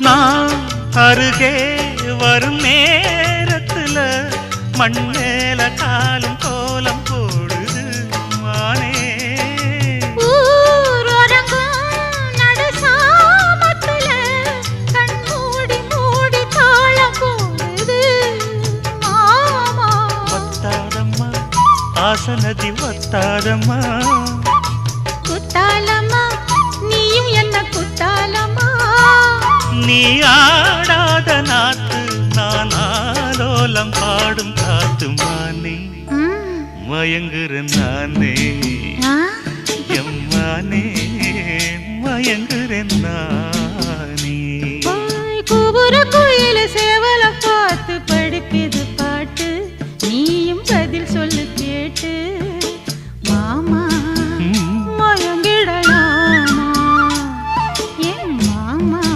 நான் அருகே வரும் நேரத்துல மண் மேல காலும் கோலம் போடுது மானே. ஊரடங்கும் நடுசாமத்துல மயங்குற நானே. எம்மானே மயங்குறேன் நான்.